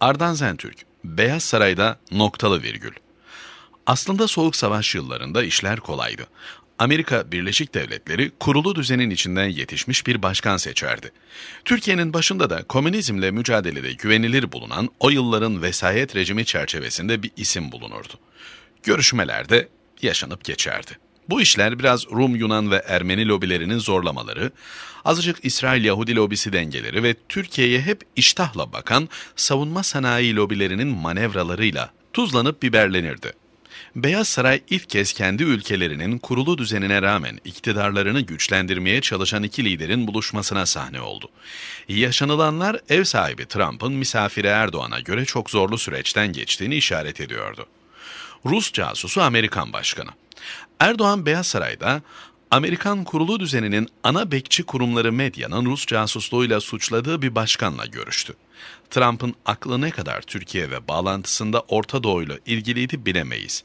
Ardan Zentürk, Beyaz Saray'da noktalı virgül. Aslında Soğuk Savaş yıllarında işler kolaydı. Amerika Birleşik Devletleri kurulu düzenin içinden yetişmiş bir başkan seçerdi. Türkiye'nin başında da komünizmle mücadelede güvenilir bulunan o yılların vesayet rejimi çerçevesinde bir isim bulunurdu. Görüşmelerde yaşanıp geçerdi. Bu işler biraz Rum, Yunan ve Ermeni lobilerinin zorlamaları, azıcık İsrail-Yahudi lobisi dengeleri ve Türkiye'ye hep iştahla bakan savunma sanayi lobilerinin manevralarıyla tuzlanıp biberlenirdi. Beyaz Saray ilk kez kendi ülkelerinin kurulu düzenine rağmen iktidarlarını güçlendirmeye çalışan iki liderin buluşmasına sahne oldu. Yaşanılanlar ev sahibi Trump'ın misafiri Erdoğan'a göre çok zorlu süreçten geçtiğini işaret ediyordu. Rus casusu Amerikan başkanı. Erdoğan Beyaz Saray'da Amerikan kurulu düzeninin ana bekçi kurumları medyanın Rus casusluğuyla suçladığı bir başkanla görüştü. Trump'ın aklı ne kadar Türkiye ve bağlantısında Orta Doğu'yla ilgiliydi bilemeyiz.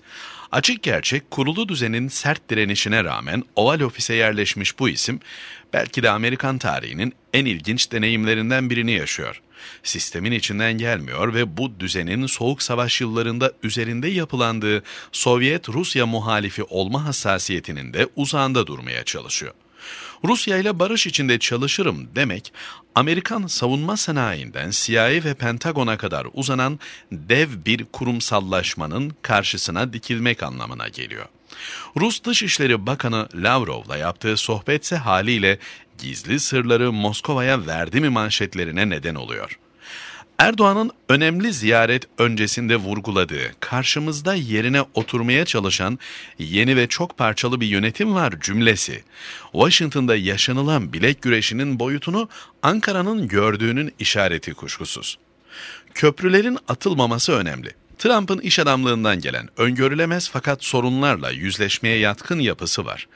Açık gerçek kurulu düzenin sert direnişine rağmen Oval Ofis'e yerleşmiş bu isim belki de Amerikan tarihinin en ilginç deneyimlerinden birini yaşıyor. Sistemin içinden gelmiyor ve bu düzenin Soğuk Savaş yıllarında üzerinde yapılandığı Sovyet-Rusya muhalifi olma hassasiyetinin de uzağında durmaya çalışıyor. Rusya ile barış içinde çalışırım demek, Amerikan savunma sanayinden CIA ve Pentagon'a kadar uzanan dev bir kurumsallaşmanın karşısına dikilmek anlamına geliyor. Rus Dışişleri Bakanı Lavrov'la yaptığı sohbetse haliyle gizli sırları Moskova'ya verdi mi manşetlerine neden oluyor. Erdoğan'ın önemli ziyaret öncesinde vurguladığı, karşımızda yerine oturmaya çalışan yeni ve çok parçalı bir yönetim var cümlesi. Washington'da yaşanılan bilek güreşinin boyutunu Ankara'nın gördüğünün işareti kuşkusuz. Köprülerin atılmaması önemli. Trump'ın iş adamlığından gelen öngörülemez fakat sorunlarla yüzleşmeye yatkın yapısı var.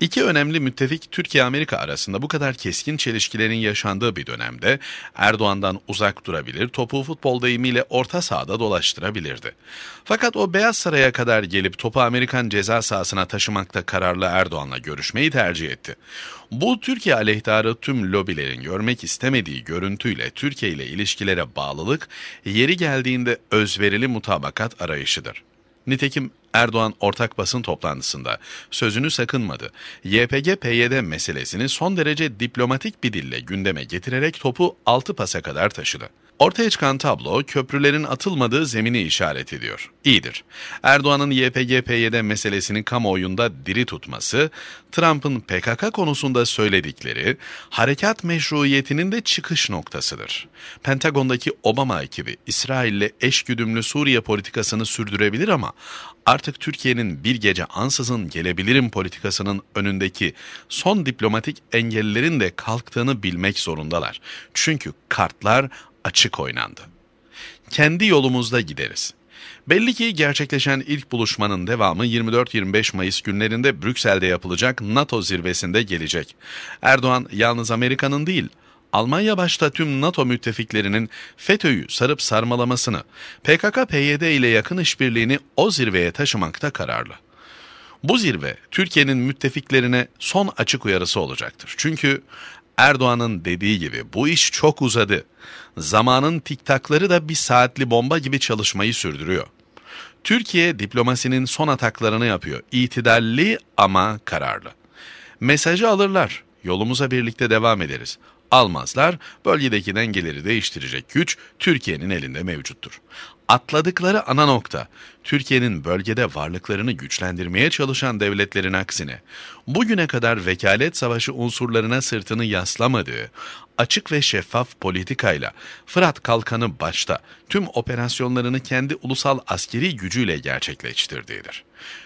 İki önemli müttefik Türkiye-Amerika arasında bu kadar keskin çelişkilerin yaşandığı bir dönemde Erdoğan'dan uzak durabilir, topu futbol deyimiyle orta sahada dolaştırabilirdi. Fakat o Beyaz Saray'a kadar gelip topu Amerikan ceza sahasına taşımakta kararlı Erdoğan'la görüşmeyi tercih etti. Bu Türkiye aleyhtarı tüm lobilerin görmek istemediği görüntüyle Türkiye ile ilişkilere bağlılık, yeri geldiğinde özverili mutabakat arayışıdır. Nitekim Erdoğan ortak basın toplantısında sözünü sakınmadı. YPG-PYD meselesini son derece diplomatik bir dille gündeme getirerek topu altı pasa kadar taşıdı. Ortaya çıkan tablo köprülerin atılmadığı zemini işaret ediyor. İyidir. Erdoğan'ın YPG-PYD meselesini kamuoyunda diri tutması, Trump'ın PKK konusunda söyledikleri, harekat meşruiyetinin de çıkış noktasıdır. Pentagon'daki Obama ekibi İsrail'le eşgüdümlü Suriye politikasını sürdürebilir ama artık Türkiye'nin bir gece ansızın gelebilirim politikasının önündeki son diplomatik engellerin de kalktığını bilmek zorundalar. Çünkü kartlar açık oynandı. Kendi yolumuzda gideriz. Belli ki gerçekleşen ilk buluşmanın devamı 24-25 Mayıs günlerinde Brüksel'de yapılacak NATO zirvesinde gelecek. Erdoğan yalnız Amerika'nın değil, Almanya başta tüm NATO müttefiklerinin FETÖ'yü sarıp sarmalamasını, PKK-PYD ile yakın işbirliğini o zirveye taşımakta kararlı. Bu zirve Türkiye'nin müttefiklerine son açık uyarısı olacaktır. Çünkü Erdoğan'ın dediği gibi bu iş çok uzadı. Zamanın tiktakları da bir saatli bomba gibi çalışmayı sürdürüyor. Türkiye diplomasinin son ataklarını yapıyor. İtidalli ama kararlı. Mesajı alırlar. Yolumuza birlikte devam ederiz almazlar, bölgedeki dengeleri değiştirecek güç Türkiye'nin elinde mevcuttur. Atladıkları ana nokta, Türkiye'nin bölgede varlıklarını güçlendirmeye çalışan devletlerin aksine, bugüne kadar vekalet savaşı unsurlarına sırtını yaslamadığı, açık ve şeffaf politikayla Fırat Kalkanı başta tüm operasyonlarını kendi ulusal askeri gücüyle gerçekleştirdiğidir.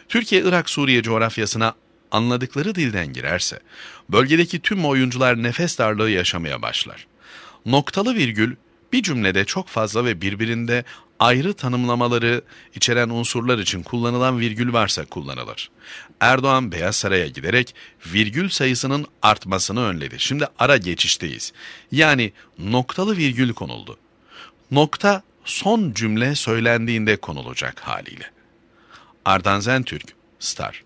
Türkiye-Irak-Suriye coğrafyasına anladıkları dilden girerse, bölgedeki tüm oyuncular nefes darlığı yaşamaya başlar. Noktalı virgül bir cümlede çok fazla ve birbirinde ayrı tanımlamaları içeren unsurlar için kullanılan virgül varsa kullanılır. Erdoğan Beyaz Saray'a giderek virgül sayısının artmasını önledi. Şimdi ara geçişteyiz. Yani noktalı virgül konuldu. Nokta son cümle söylendiğinde konulacak haliyle. Ardan Zentürk, Star